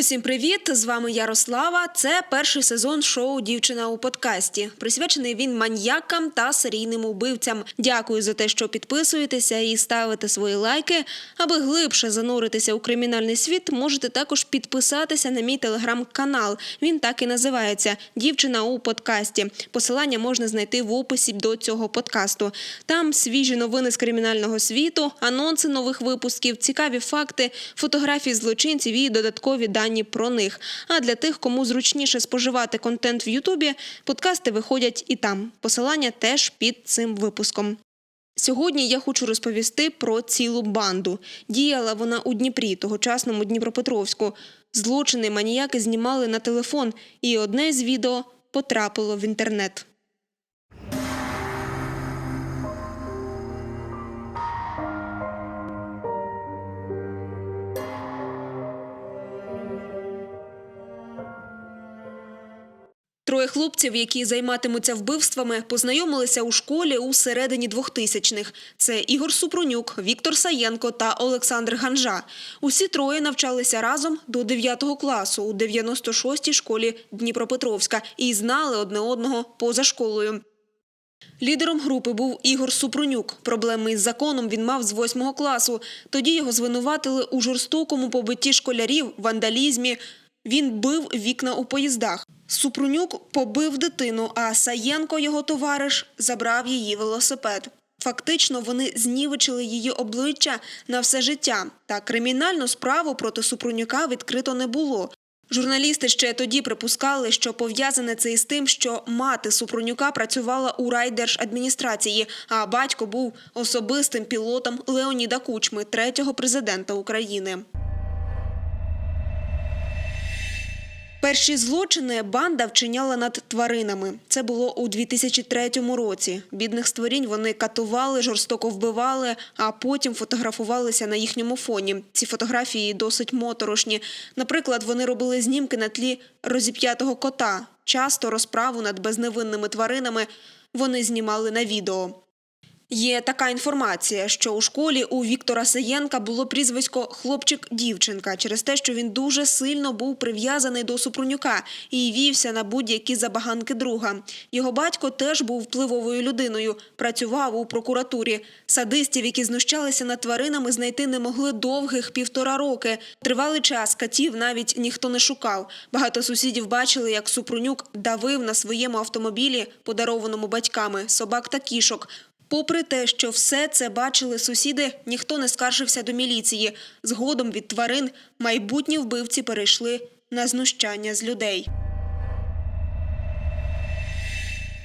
Усім привіт! З вами Ярослава. Це перший сезон шоу Дівчина у подкасті. Присвячений він маньякам та серійним убивцям. Дякую за те, що підписуєтеся і ставите свої лайки. Аби глибше зануритися у кримінальний світ, можете також підписатися на мій телеграм-канал. Він так і називається Дівчина у подкасті. Посилання можна знайти в описі до цього подкасту. Там свіжі новини з кримінального світу, анонси нових випусків, цікаві факти, фотографії злочинців і додаткові дані про них. А для тих, кому зручніше споживати контент в Ютубі, подкасти виходять і там. Посилання теж під цим випуском. Сьогодні я хочу розповісти про цілу банду. Діяла вона у Дніпрі, тогочасному Дніпропетровську. Злочини маніяки знімали на телефон, і одне з відео потрапило в інтернет. Троє хлопців, які займатимуться вбивствами, познайомилися у школі у середині 2000-х. Це Ігор Супронюк, Віктор Саєнко та Олександр Ганжа. Усі троє навчалися разом до 9 класу у 96-й школі Дніпропетровська і знали одне одного поза школою. Лідером групи був Ігор Супрунюк. Проблеми із законом він мав з 8 класу. Тоді його звинуватили у жорстокому побитті школярів, вандалізмі. Він бив вікна у поїздах. Супрунюк побив дитину, а Саєнко, його товариш, забрав її велосипед. Фактично, вони знівечили її обличчя на все життя. Та кримінальну справу проти Супрунюка відкрито не було. Журналісти ще тоді припускали, що пов'язане це із тим, що мати Супрунюка працювала у райдержадміністрації, а батько був особистим пілотом Леоніда Кучми, третього президента України. Перші злочини банда вчиняла над тваринами. Це було у 2003 році. Бідних створінь вони катували, жорстоко вбивали, а потім фотографувалися на їхньому фоні. Ці фотографії досить моторошні. Наприклад, вони робили знімки на тлі розіп'ятого кота. Часто розправу над безневинними тваринами вони знімали на відео. Є така інформація, що у школі у Віктора Саєнка було прізвисько хлопчик-дівчинка через те, що він дуже сильно був прив'язаний до Супрунюка і вівся на будь-які забаганки друга. Його батько теж був впливовою людиною, працював у прокуратурі. Садистів, які знущалися над тваринами, знайти не могли довгих півтора роки. Тривалий час катів навіть ніхто не шукав. Багато сусідів бачили, як Супрунюк давив на своєму автомобілі, подарованому батьками, собак та кішок. Попри те, що все це бачили сусіди, ніхто не скаржився до міліції. Згодом від тварин майбутні вбивці перейшли на знущання з людей.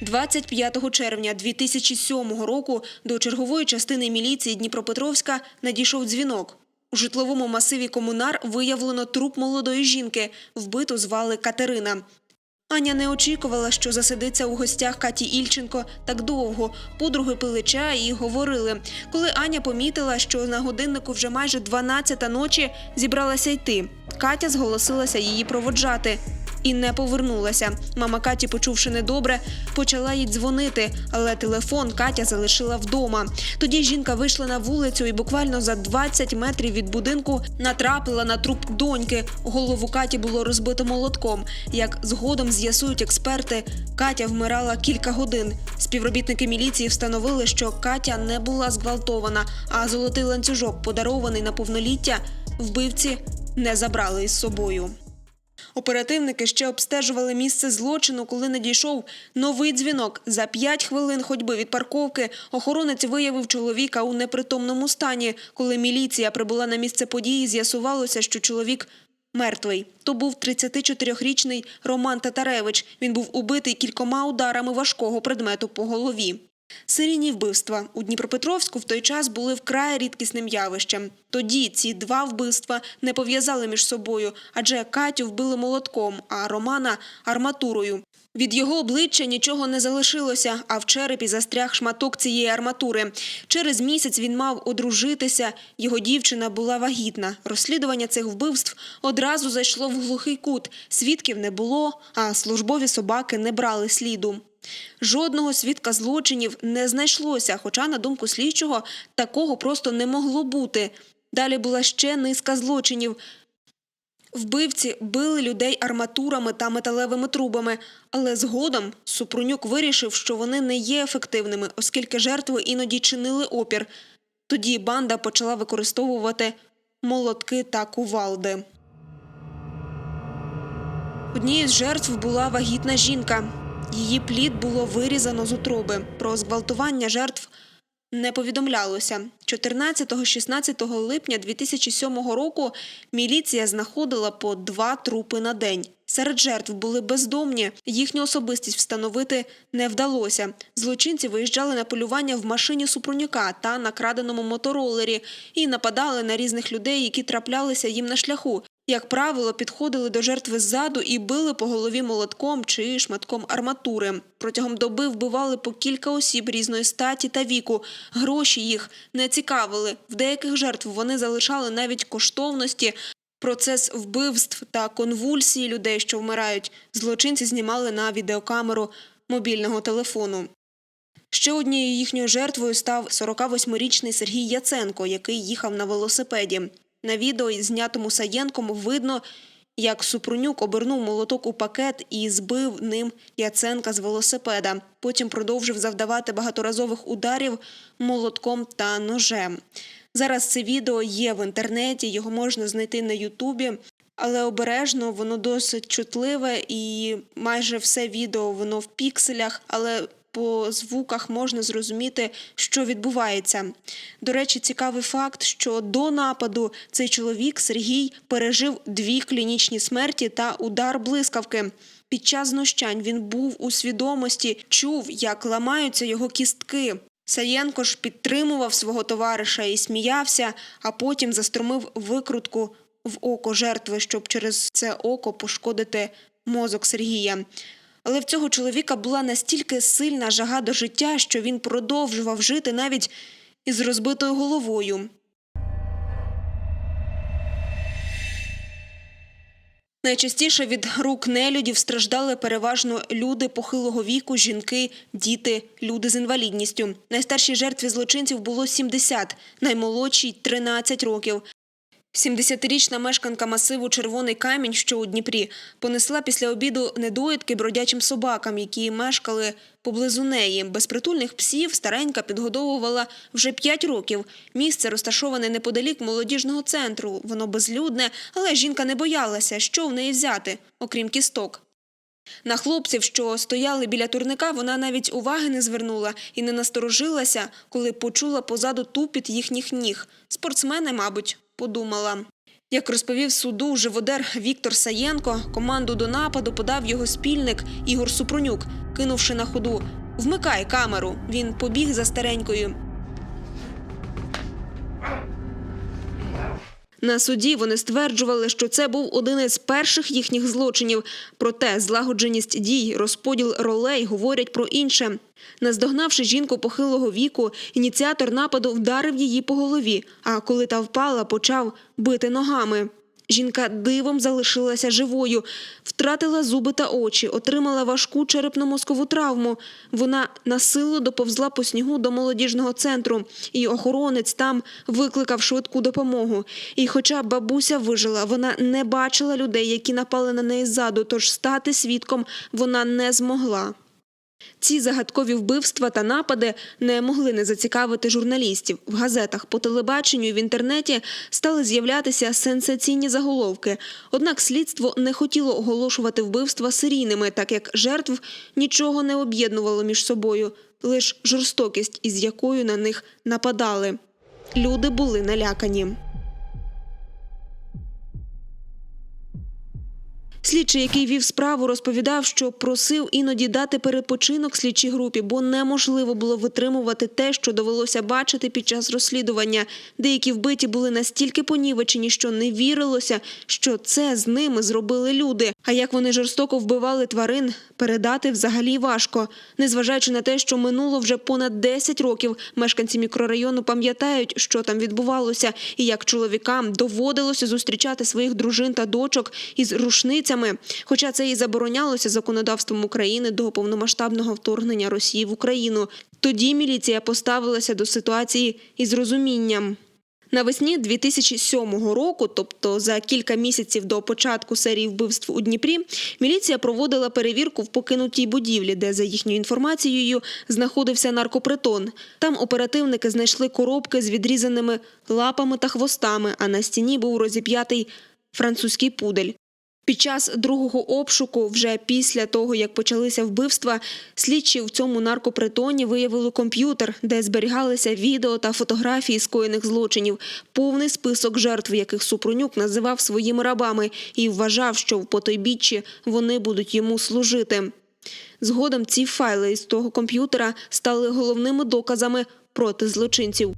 25 червня 2007 року до чергової частини міліції Дніпропетровська надійшов дзвінок. У житловому масиві комунар виявлено труп молодої жінки. Вбиту звали Катерина. Аня не очікувала, що засидиться у гостях Каті Ільченко так довго. Подруги пили чай і говорили. Коли Аня помітила, що на годиннику вже майже 12 ночі зібралася йти. Катя зголосилася її проводжати. І не повернулася. Мама Каті, почувши недобре, почала їй дзвонити, але телефон Катя залишила вдома. Тоді жінка вийшла на вулицю і буквально за 20 метрів від будинку натрапила на труп доньки. Голову Каті було розбито молотком. Як згодом з'ясують експерти, Катя вмирала кілька годин. Співробітники міліції встановили, що Катя не була зґвалтована, а золотий ланцюжок, подарований на повноліття, вбивці не забрали із собою. Оперативники ще обстежували місце злочину, коли надійшов новий дзвінок. За п'ять хвилин ходьби від парковки охоронець виявив чоловіка у непритомному стані. Коли міліція прибула на місце події, з'ясувалося, що чоловік мертвий. То був 34-річний Роман Татаревич. Він був убитий кількома ударами важкого предмету по голові. Серійні вбивства у Дніпропетровську в той час були вкрай рідкісним явищем. Тоді ці два вбивства не пов'язали між собою, адже Катю вбили молотком, а Романа арматурою. Від його обличчя нічого не залишилося, а в черепі застряг шматок цієї арматури. Через місяць він мав одружитися. Його дівчина була вагітна. Розслідування цих вбивств одразу зайшло в глухий кут. Свідків не було, а службові собаки не брали сліду. Жодного свідка злочинів не знайшлося, хоча, на думку слідчого, такого просто не могло бути. Далі була ще низка злочинів. Вбивці били людей арматурами та металевими трубами, але згодом Супрунюк вирішив, що вони не є ефективними, оскільки жертви іноді чинили опір. Тоді банда почала використовувати молотки та кувалди. Однією з жертв була вагітна жінка. Її плід було вирізано з утроби. Про зґвалтування жертв не повідомлялося. 14-16 липня 2007 року міліція знаходила по два трупи на день. Серед жертв були бездомні. Їхню особистість встановити не вдалося. Злочинці виїжджали на полювання в машині Супрунюка та на краденому моторолері і нападали на різних людей, які траплялися їм на шляху. Як правило, підходили до жертви ззаду і били по голові молотком чи шматком арматури. Протягом доби вбивали по кілька осіб різної статі та віку. Гроші їх не цікавили. В деяких жертв вони залишали навіть коштовності. Процес вбивств та конвульсії людей, що вмирають, злочинці знімали на відеокамеру мобільного телефону. Ще однією їхньою жертвою став 48-річний Сергій Яценко, який їхав на велосипеді. На відео, знятому Саєнком, видно, як Супрунюк обернув молоток у пакет і збив ним Яценка з велосипеда. Потім продовжив завдавати багаторазових ударів молотком та ножем. Зараз це відео є в інтернеті, його можна знайти на Ютубі. Але обережно воно досить чутливе і майже все відео воно в пікселях, але по звуках можна зрозуміти, що відбувається. До речі, цікавий факт, що до нападу цей чоловік Сергій пережив дві клінічні смерті та удар блискавки. Під час знущань він був у свідомості, чув, як ламаються його кістки. Саєнко ж підтримував свого товариша і сміявся, а потім заструмив викрутку в око жертви, щоб через це око пошкодити мозок Сергія. Але в цього чоловіка була настільки сильна жага до життя, що він продовжував жити навіть із розбитою головою. Найчастіше від рук нелюдів страждали переважно люди похилого віку, жінки, діти, люди з інвалідністю. Найстаршій жертві злочинців було 70, наймолодшій – 13 років. 70-річна мешканка масиву Червоний камінь, що у Дніпрі, понесла після обіду недоїдки бродячим собакам, які мешкали поблизу неї. Безпритульних псів старенька підгодовувала вже 5 років. Місце розташоване неподалік молодіжного центру. Воно безлюдне, але жінка не боялася, що в неї взяти, окрім кісток. На хлопців, що стояли біля турника, вона навіть уваги не звернула і не насторожилася, коли почула позаду тупіт їхніх ніг. Спортсмени, мабуть, подумала. Як розповів суду живодер Віктор Саєнко, команду до нападу подав його спільник Ігор Супрунюк, кинувши на ходу Вмикай камеру. Він побіг за старенькою. На суді вони стверджували, що це був один із перших їхніх злочинів. Проте злагодженість дій, розподіл ролей говорять про інше. Наздогнавши жінку похилого віку, ініціатор нападу вдарив її по голові. А коли та впала, почав бити ногами. Жінка дивом залишилася живою, втратила зуби та очі, отримала важку черепно-мозкову травму. Вона насилу доповзла по снігу до молодіжного центру, і охоронець там викликав швидку допомогу. І, хоча бабуся вижила, вона не бачила людей, які напали на неї ззаду, тож стати свідком вона не змогла. Ці загадкові вбивства та напади не могли не зацікавити журналістів. В газетах, по телебаченню і в інтернеті стали з'являтися сенсаційні заголовки. Однак слідство не хотіло оголошувати вбивства серійними, так як жертв нічого не об'єднувало між собою, лише жорстокість, із якою на них нападали. Люди були налякані. Слідчий, який вів справу, розповідав, що просив іноді дати перепочинок слідчій групі, бо неможливо було витримувати те, що довелося бачити під час розслідування. Деякі вбиті були настільки понівечені, що не вірилося, що це з ними зробили люди. А як вони жорстоко вбивали тварин, передати взагалі важко. Незважаючи на те, що минуло вже понад 10 років, мешканці мікрорайону пам'ятають, що там відбувалося, і як чоловікам доводилося зустрічати своїх дружин та дочок із рушницями. Хоча це і заборонялося законодавством України до повномасштабного вторгнення Росії в Україну. Тоді міліція поставилася до ситуації із розумінням. Навесні 2007 року, тобто за кілька місяців до початку серії вбивств у Дніпрі, міліція проводила перевірку в покинутій будівлі, де, за їхньою інформацією, знаходився наркопритон. Там оперативники знайшли коробки з відрізаними лапами та хвостами, а на стіні був розіп'ятий французький пудель. Під час другого обшуку, вже після того, як почалися вбивства, слідчі в цьому наркопритоні виявили комп'ютер, де зберігалися відео та фотографії скоєних злочинів, повний список жертв, яких Супрунюк називав своїми рабами, і вважав, що в потойбіччі вони будуть йому служити. Згодом ці файли із того комп'ютера стали головними доказами проти злочинців.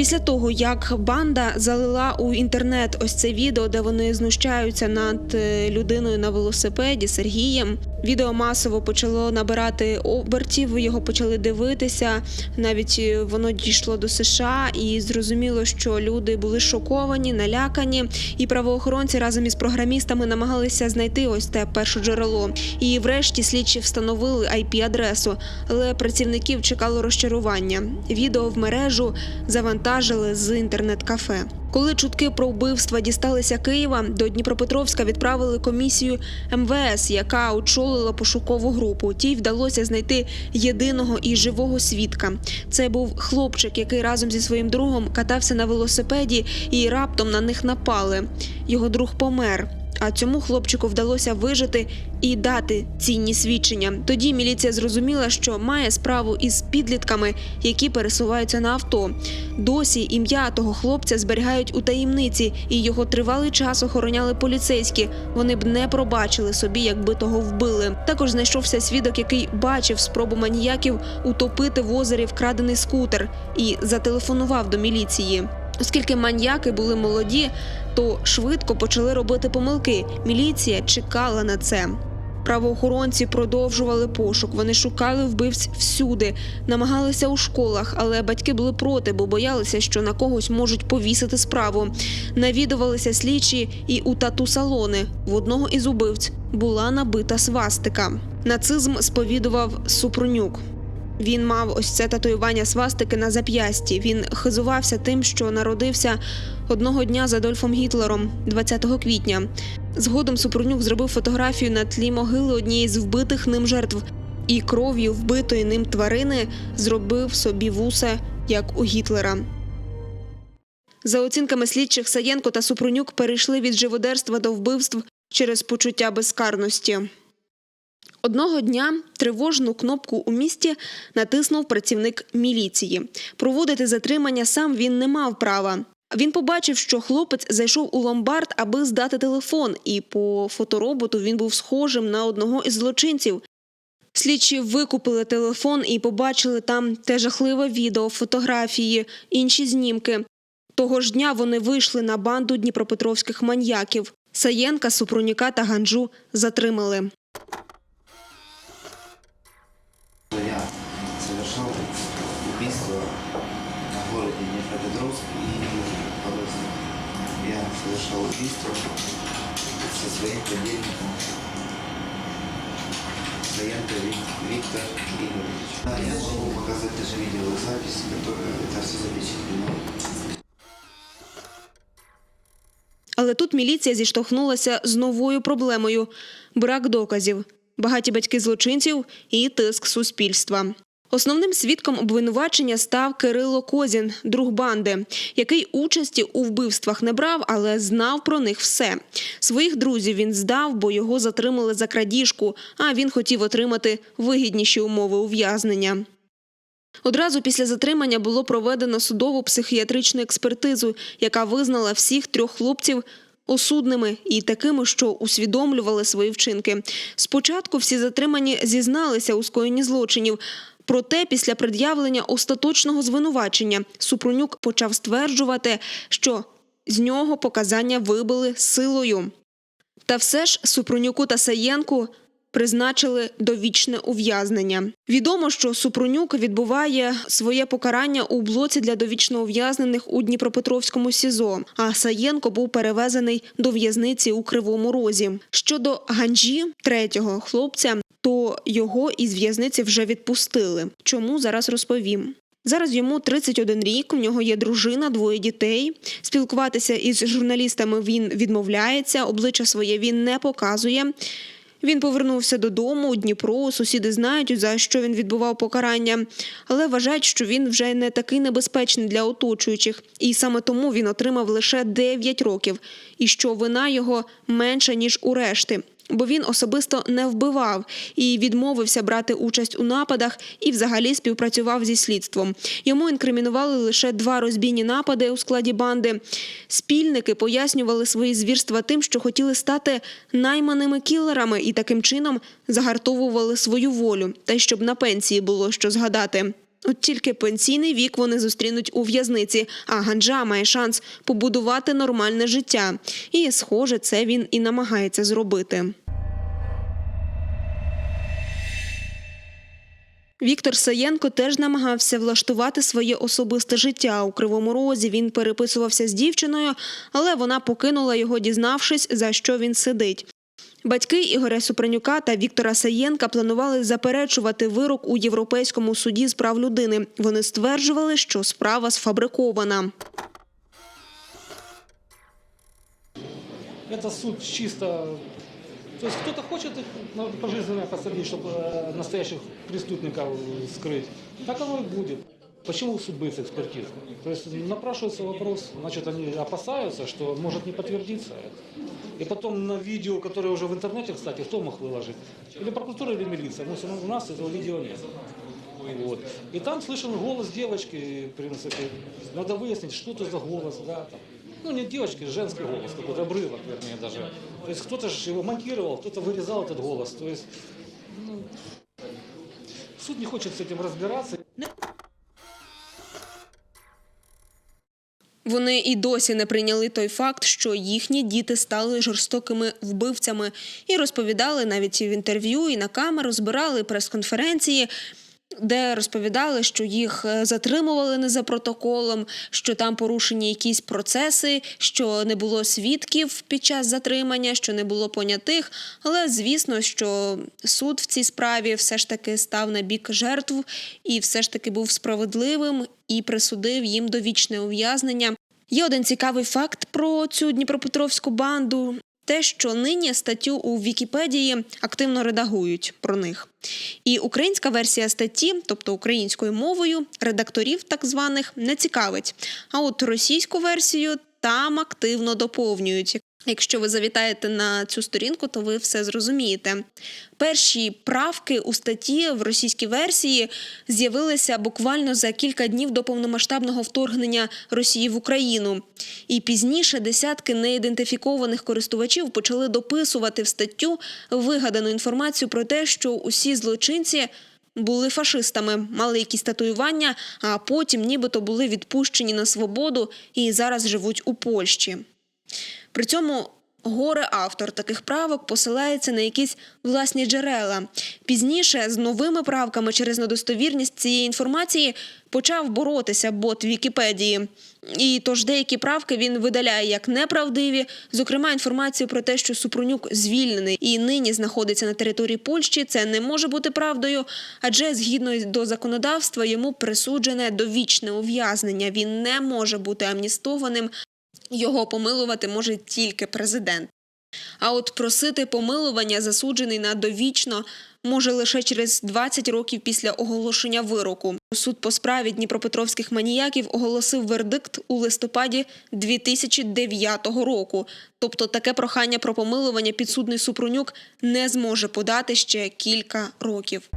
Після того, як банда залила у інтернет ось це відео, де вони знущаються над е, людиною на велосипеді Сергієм, відео масово почало набирати обертів, його почали дивитися. Навіть е, воно дійшло до США, і зрозуміло, що люди були шоковані, налякані, і правоохоронці разом із програмістами намагалися знайти ось те перше джерело. І врешті слідчі встановили IP-адресу, але працівників чекало розчарування. Відео в мережу завантажили з інтернет-кафе. Коли чутки про вбивства дісталися Києва, до Дніпропетровська відправили комісію МВС, яка очолила пошукову групу. Тій вдалося знайти єдиного і живого свідка. Це був хлопчик, який разом зі своїм другом катався на велосипеді і раптом на них напали. Його друг помер. А цьому хлопчику вдалося вижити і дати цінні свідчення. Тоді міліція зрозуміла, що має справу із підлітками, які пересуваються на авто. Досі ім'я того хлопця зберігають у таємниці, і його тривалий час охороняли поліцейські. Вони б не пробачили собі, якби того вбили. Також знайшовся свідок, який бачив спробу маніяків утопити в озері вкрадений скутер і зателефонував до міліції. Оскільки маньяки були молоді, то швидко почали робити помилки. Міліція чекала на це. Правоохоронці продовжували пошук. Вони шукали вбивць всюди, намагалися у школах, але батьки були проти, бо боялися, що на когось можуть повісити справу. Навідувалися слідчі і у тату-салони. В одного із убивць була набита свастика. Нацизм сповідував Супрунюк. Він мав ось це татуювання свастики на зап'ясті. Він хизувався тим, що народився одного дня з Адольфом Гітлером, 20 квітня. Згодом Супрунюк зробив фотографію на тлі могили однієї з вбитих ним жертв, і кров'ю вбитої ним тварини зробив собі вуса, як у Гітлера. За оцінками слідчих, Саєнко та Супрунюк перейшли від живодерства до вбивств через почуття безкарності. Одного дня тривожну кнопку у місті натиснув працівник міліції. Проводити затримання сам він не мав права. Він побачив, що хлопець зайшов у ломбард, аби здати телефон, і по фотороботу він був схожим на одного із злочинців. Слідчі викупили телефон і побачили там те жахливе відео, фотографії, інші знімки. Того ж дня вони вийшли на банду дніпропетровських маньяків. Саєнка, Супруніка та Ганджу затримали. Я совершал убийство на городе Днепропетровск и Полоцк. Я совершал убийство со своим подельником Саенко Вик- Виктор Игоревич. Да, я могу показать даже видеозапись, которая это все запечатлено. Але тут міліція зіштовхнулася з новою проблемою брак доказів, багаті батьки злочинців і тиск суспільства. Основним свідком обвинувачення став Кирило Козін, друг банди, який участі у вбивствах не брав, але знав про них все. Своїх друзів він здав, бо його затримали за крадіжку, а він хотів отримати вигідніші умови ув'язнення. Одразу після затримання було проведено судову психіатричну експертизу, яка визнала всіх трьох хлопців осудними і такими, що усвідомлювали свої вчинки. Спочатку всі затримані зізналися у скоєнні злочинів. Проте, після пред'явлення остаточного звинувачення Супрунюк почав стверджувати, що з нього показання вибили силою. Та все ж Супрунюку та Саєнку призначили довічне ув'язнення. Відомо, що Супрунюк відбуває своє покарання у блоці для довічно ув'язнених у Дніпропетровському СІЗО, а Саєнко був перевезений до в'язниці у Кривому Розі. Щодо Ганджі, третього хлопця, то його із в'язниці вже відпустили. Чому зараз розповім? Зараз йому 31 рік. У нього є дружина, двоє дітей. Спілкуватися із журналістами він відмовляється, обличчя своє він не показує. Він повернувся додому у Дніпро. Сусіди знають, за що він відбував покарання, але вважають, що він вже не такий небезпечний для оточуючих, і саме тому він отримав лише 9 років, і що вина його менша ніж у решти. Бо він особисто не вбивав і відмовився брати участь у нападах і взагалі співпрацював зі слідством. Йому інкримінували лише два розбійні напади у складі банди. Спільники пояснювали свої звірства тим, що хотіли стати найманими кілерами і таким чином загартовували свою волю, та й щоб на пенсії було що згадати. От тільки пенсійний вік вони зустрінуть у в'язниці, а Ганджа має шанс побудувати нормальне життя. І, схоже, це він і намагається зробити. Віктор Саєнко теж намагався влаштувати своє особисте життя. У Кривому Розі він переписувався з дівчиною, але вона покинула його, дізнавшись, за що він сидить. Батьки Ігоря Супранюка та Віктора Саєнка планували заперечувати вирок у Європейському суді з прав людини. Вони стверджували, що справа сфабрикована. Это суд чисто... То есть кто-то хочет их на пожизненно посадить, чтобы э, настоящих преступников скрыть. Так оно и будет. Почему суд боится экспертиз? То есть напрашивается вопрос, значит, они опасаются, что может не подтвердиться. И потом на видео, которое уже в интернете, кстати, кто мог выложить? Или прокуратура, или милиция. Ну, у нас этого видео нет. Вот. И там слышен голос девочки, в принципе. Надо выяснить, что это за голос, да, там. Ну, не девочки, женский голос, какой-то обрывок, вернее, даже. То есть кто-то же его монтировал, кто-то вырезал этот голос. То есть ну, суд не хочет с этим разбираться. Вони і досі не прийняли той факт, що їхні діти стали жорстокими вбивцями, і розповідали навіть і в інтерв'ю, і на камеру збирали прес-конференції, де розповідали, що їх е, затримували не за протоколом, що там порушені якісь процеси, що не було свідків під час затримання, що не було понятих. Але звісно, що суд в цій справі все ж таки став на бік жертв і все ж таки був справедливим і присудив їм довічне ув'язнення. Є один цікавий факт про цю Дніпропетровську банду. Те, що нині статтю у Вікіпедії активно редагують про них. І українська версія статті, тобто українською мовою, редакторів так званих не цікавить. А от російську версію там активно доповнюють. Якщо ви завітаєте на цю сторінку, то ви все зрозумієте. Перші правки у статті в російській версії з'явилися буквально за кілька днів до повномасштабного вторгнення Росії в Україну. І пізніше десятки неідентифікованих користувачів почали дописувати в статтю вигадану інформацію про те, що усі злочинці були фашистами, мали якісь татуювання, а потім нібито були відпущені на свободу і зараз живуть у Польщі. При цьому горе автор таких правок посилається на якісь власні джерела. Пізніше з новими правками через недостовірність цієї інформації почав боротися бот Вікіпедії. І тож деякі правки він видаляє як неправдиві, зокрема інформацію про те, що Супрунюк звільнений і нині знаходиться на території Польщі. Це не може бути правдою, адже згідно до законодавства йому присуджене довічне ув'язнення. Він не може бути амністованим. Його помилувати може тільки президент. А от просити помилування засуджений на довічно може лише через 20 років після оголошення вироку. Суд по справі Дніпропетровських маніяків оголосив вердикт у листопаді 2009 року. Тобто таке прохання про помилування підсудний Супрунюк не зможе подати ще кілька років.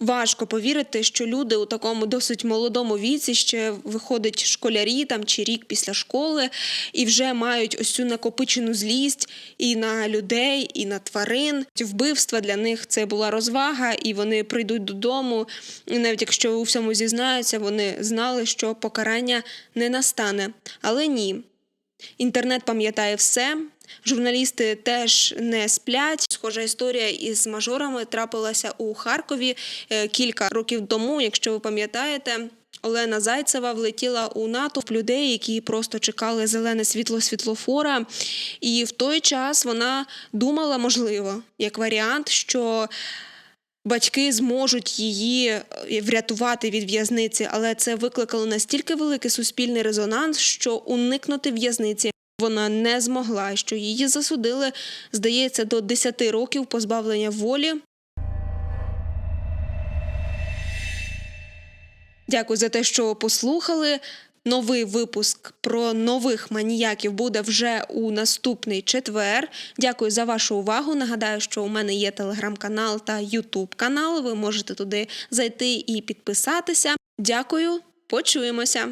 Важко повірити, що люди у такому досить молодому віці ще виходять школярі там чи рік після школи і вже мають ось цю накопичену злість і на людей, і на тварин. Вбивства для них це була розвага, і вони прийдуть додому. І навіть якщо у всьому зізнаються, вони знали, що покарання не настане. Але ні. Інтернет пам'ятає все. Журналісти теж не сплять. Схожа історія із мажорами трапилася у Харкові е, кілька років тому. Якщо ви пам'ятаєте, Олена Зайцева влетіла у натовп людей, які просто чекали зелене світло світлофора. І в той час вона думала, можливо, як варіант, що батьки зможуть її е, врятувати від в'язниці, але це викликало настільки великий суспільний резонанс, що уникнути в'язниці вона не змогла, що її засудили, здається, до 10 років позбавлення волі. Дякую за те, що послухали. Новий випуск про нових маніяків буде вже у наступний четвер. Дякую за вашу увагу. Нагадаю, що у мене є телеграм-канал та ютуб канал. Ви можете туди зайти і підписатися. Дякую, почуємося.